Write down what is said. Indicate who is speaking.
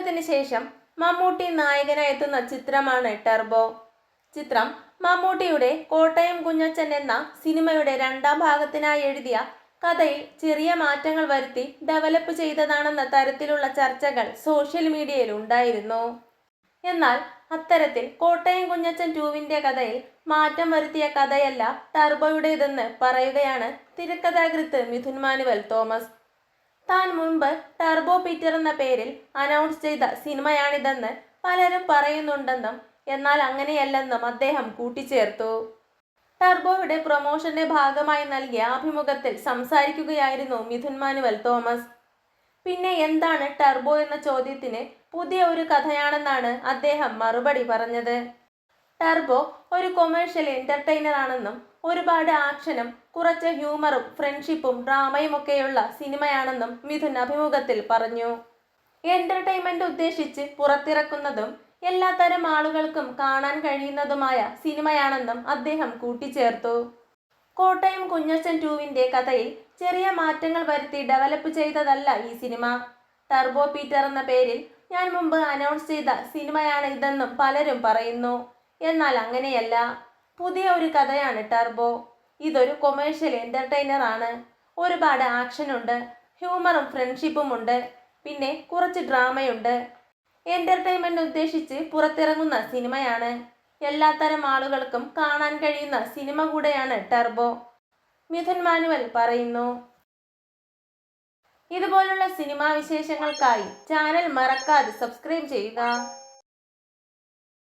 Speaker 1: അഭിമുഖത്തിന് ശേഷം മമ്മൂട്ടി നായകനായി എത്തുന്ന ചിത്രമാണ് ടെർബോ. ചിത്രം മമ്മൂട്ടിയുടെ കോട്ടയം കുഞ്ഞച്ചൻ എന്ന സിനിമയുടെ രണ്ടാം ഭാഗത്തിനായി എഴുതിയ കഥയിൽ ചെറിയ മാറ്റങ്ങൾ വരുത്തി ഡെവലപ്പ് ചെയ്തതാണെന്ന തരത്തിലുള്ള ചർച്ചകൾ സോഷ്യൽ മീഡിയയിൽ ഉണ്ടായിരുന്നു. എന്നാൽ അത്തരത്തിൽ കോട്ടയം കുഞ്ഞച്ചൻ ടൂവിന്റെ കഥയിൽ മാറ്റം വരുത്തിയ കഥയല്ല ടർബോയുടേതെന്ന് പറയുകയാണ് തിരക്കഥാകൃത്ത് മിഥുൻ മാനുവൽ തോമസ്. താൻ മുൻപ് ടർബോ പീറ്റർ എന്ന പേരിൽ അനൗൺസ് ചെയ്ത സിനിമയാണിതെന്ന് പലരും പറയുന്നുണ്ടെന്നും എന്നാൽ അങ്ങനെയല്ലെന്നും അദ്ദേഹം കൂട്ടിച്ചേർത്തു. ടർബോയുടെ പ്രൊമോഷന്റെ ഭാഗമായി നൽകിയ അഭിമുഖത്തിൽ സംസാരിക്കുകയായിരുന്നു മിഥുൻ മാനുവൽ തോമസ്. പിന്നെ എന്താണ് ടർബോ എന്ന ചോദ്യത്തിന് പുതിയ ഒരു കഥയാണെന്നാണ് അദ്ദേഹം മറുപടി പറഞ്ഞത്. ടർബോ ഒരു കൊമേഴ്ഷ്യൽ എന്റർടൈനർ ആണെന്നും ഒരുപാട് ആക്ഷനും കുറച്ച് ഹ്യൂമറും ഫ്രണ്ട്ഷിപ്പും ഡ്രാമയും ഒക്കെയുള്ള സിനിമയാണെന്നും മിഥുൻ അഭിമുഖത്തിൽ പറഞ്ഞു. എന്റർടൈൻമെന്റ് ഉദ്ദേശിച്ച് പുറത്തിറക്കുന്നതും എല്ലാത്തരം ആളുകൾക്കും കാണാൻ കഴിയുന്നതുമായ സിനിമയാണെന്നും അദ്ദേഹം കൂട്ടിച്ചേർത്തു. കോട്ടയം കുഞ്ഞച്ചൻ ടൂവിന്റെ കഥയിൽ ചെറിയ മാറ്റങ്ങൾ വരുത്തി ഡെവലപ്പ് ചെയ്തതല്ല ഈ സിനിമ. ടർബോ പീറ്റർ എന്ന പേരിൽ ഞാൻ മുമ്പ് അനൗൺസ് ചെയ്ത സിനിമയാണ് ഇതെന്നും പലരും പറയുന്നു. എന്നാൽ അങ്ങനെയല്ല. പുതിയ ഒരു കഥയാണ് ടർബോ. ഇതൊരു കൊമേഴ്ഷ്യൽ എന്റർടൈനർ ആണ്. ഒരുപാട് ആക്ഷനുണ്ട് ഹ്യൂമറും ഫ്രണ്ട്ഷിപ്പും ഉണ്ട് പിന്നെ കുറച്ച് ഡ്രാമയുണ്ട് എന്റർടൈൻമെന്റ് ഉദ്ദേശിച്ച് പുറത്തിറങ്ങുന്ന സിനിമയാണ്. എല്ലാത്തരം ആളുകൾക്കും കാണാൻ കഴിയുന്ന സിനിമ കൂടെയാണ് ടർബോ. മിഥുൻ മാനുവൽ പറയുന്നു. ഇതുപോലുള്ള സിനിമാ വിശേഷങ്ങൾക്കായി ചാനൽ മറക്കാതെ സബ്സ്ക്രൈബ് ചെയ്യുക.